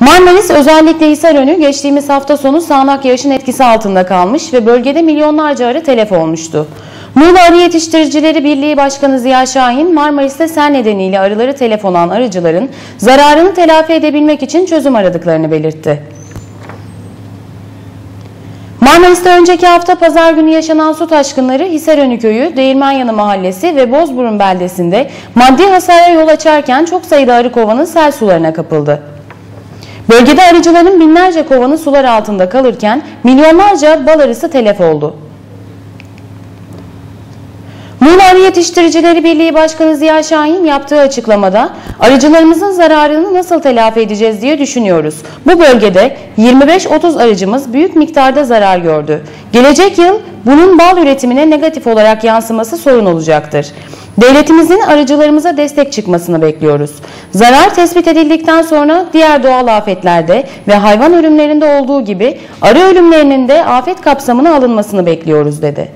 Marmaris özellikle Hisarönü geçtiğimiz hafta sonu sağanak yağışın etkisi altında kalmış ve bölgede milyonlarca arı telef olmuştu. Muğla Arı Yetiştiricileri Birliği Başkanı Ziya Şahin, Marmaris'te sel nedeniyle arıları telef olan arıcıların zararını telafi edebilmek için çözüm aradıklarını belirtti. Marmaris'te önceki hafta pazar günü yaşanan su taşkınları Hisarönü Köyü, Değirmenyanı Mahallesi ve Bozburun beldesinde maddi hasara yol açarken çok sayıda arı kovanı sel sularına kapıldı. Bölgede arıcıların binlerce kovanı sular altında kalırken milyonlarca bal arısı telef oldu. Muğla Arı Yetiştiricileri Birliği Başkanı Ziya Şahin yaptığı açıklamada arıcılarımızın zararını nasıl telafi edeceğiz diye düşünüyoruz. Bu bölgede 25-30 arıcımız büyük miktarda zarar gördü. Gelecek yıl bunun bal üretimine negatif olarak yansıması sorun olacaktır. Devletimizin arıcılarımıza destek çıkmasını bekliyoruz. Zarar tespit edildikten sonra diğer doğal afetlerde ve hayvan ölümlerinde olduğu gibi arı ölümlerinin de afet kapsamına alınmasını bekliyoruz dedi.